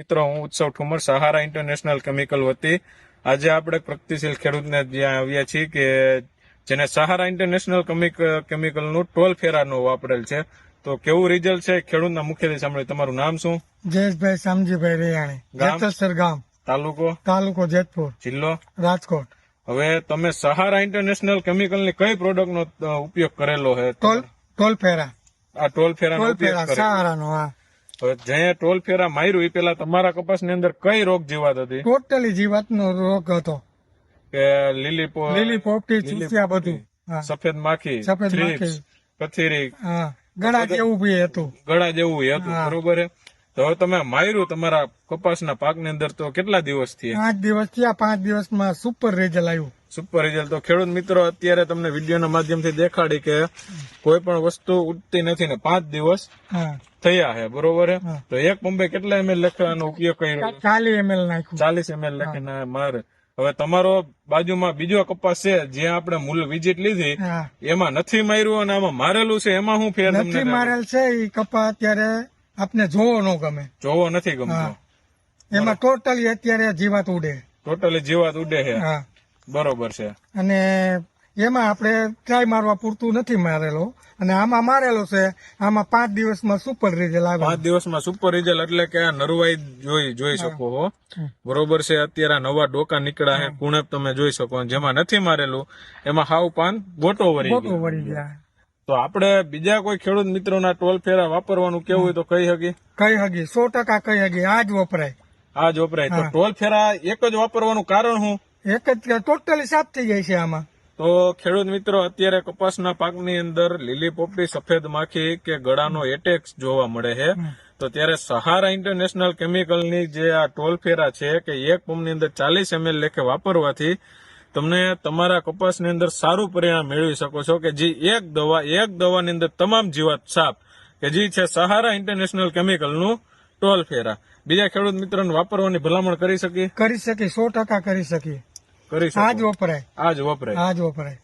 મિત્રો હું ઉત્સવ ઠુમર સહારા ઇન્ટરનેશનલ કેમિકલ વતી. આજે આપણે પ્રગતિશીલ ખેડૂતને જ્યાં આવ્યા છીએ કે જેને સહારા ઇન્ટરનેશનલ કેમિકલનું ટોલ ફેરાનું વાપરેલ છે. તો કેવું રિઝલ્ટ છે? ખેડૂતના મુખ્યથી સાંભળે તમારું નામ શું? જયેશભાઈ શામજીભાઈ રેયાણી. ગામ? જેતલસર ગામ. તાલુકો? તાલુકો જેતપુર. જિલ્લો? રાજકોટ. હવે તમે સહારા ઇન્ટરનેશનલ કેમિકલની કઈ પ્રોડક્ટનો ઉપયોગ કરેલો છે ટોલ ટોલ ફેરા. આ ટોલ ફેરા સહારાનો હા. હવે જ્યાં ટોલ ફેરા માર્યું એ પેલા તમારા કપાસની અંદર કઈ રોગ જીવાત હતી? ટોટલી જીવાતનો રોગ હતો. કે લીલી લીલી પોપટી ચૂસ્યા બધું. સફેદ માખી સફેદ માખી. કથીરી. ગળા જેવું બી હતું. ગળા જેવું હતું બરોબર તો હવે તમે માર્યું તમારા કપાસના પાકની અંદર તો કેટલા દિવસથી પાંચ દિવસ થયા પાંચ દિવસમાં સુપર રિઝલ્ટ આવ્યું. સુપર રિઝલ્ટ તો ખેડૂત મિત્રો અત્યારે તમને વિડીયોના માધ્યમથી દેખાડી કે કોઈ પણ વસ્તુ ઉઠતી નથી ને પાંચ દિવસ થયા છે બરોબર તો એક પંપે કેટલા એમએલ લખવાનો ઉપયોગ કર્યો? ચાલીસ એમએલ નાખ્યું. ચાલીસ એમએલ લખીને મારે. હવે તમારો બાજુમાં બીજો કપાસ છે જ્યાં આપણે મૂળ વિઝિટ લીધી એમાં નથી માર્યું અને આમાં મારેલું છે એમાં હું ફેર નથી મારેલ છે એ કપા અત્યારે આપને જોવો ન ગમે. જોવો નથી ગમતો. એમાં ટોટલી અત્યારે જીવાત ઉડે. ટોટલી જીવાત ઉડે છે. હા. બરોબર છે. અને એમાં આપણે ટ્રાય મારવા પૂરતું નથી મારેલો. અને આમાં મારેલો છે આમાં પાંચ દિવસમાં સુપર રિઝલ્ટ આવે. પાંચ દિવસમાં સુપર રિઝલ્ટ એટલે કે આ નરવાઈ જોઈ જોઈ શકો હો. બરોબર છે અત્યારે આ નવા ડોકા નીકળ્યા છે. કુણેપ તમે જોઈ શકો જેમાં નથી મારેલું એમાં હાવ પાન ગોટો વરી ગોટો વળી ગયા. તો આપણે બીજા કોઈ ખેડૂત મિત્રોના ટોલ ફેરા વાપરવાનું કેવું હોય તો કઈ હગી. કઈ હગી સો ટકા કઈ હગી આ જ વપરાય. આ જ વપરાય. તો ટોલ ફેરા એક જ વાપરવાનું કારણ શું? એક જ ટોટલી સાફ થઈ જાય છે આમાં. તો ખેડૂત મિત્રો અત્યારે કપાસના પાકની અંદર લીલી પોપટી સફેદ માખી કે ગળાનો એટેક જોવા મળે છે. તો ત્યારે સહારા ઇન્ટરનેશનલ કેમિકલની જે આ ટોલ ફેરા છે કે એક પંપની અંદર ચાલીસ એમએલ લેખે વાપરવાથી તમને તમારા કપાસની અંદર સારું પરિણામ મેળવી શકો છો કે જે એક દવા એક દવાની અંદર તમામ જીવાત સાપ કે જે છે સહારા ઇન્ટરનેશનલ કેમિકલનું ટોલ ફેરા. બીજા ખેડૂત મિત્રોને વાપરવાની ભલામણ કરી શકીએ? કરી શકીએ સો ટકા કરી શકીએ. કરી આ જ શકો. વપરાય. આ જ વપરાય. આ જ વપરાય.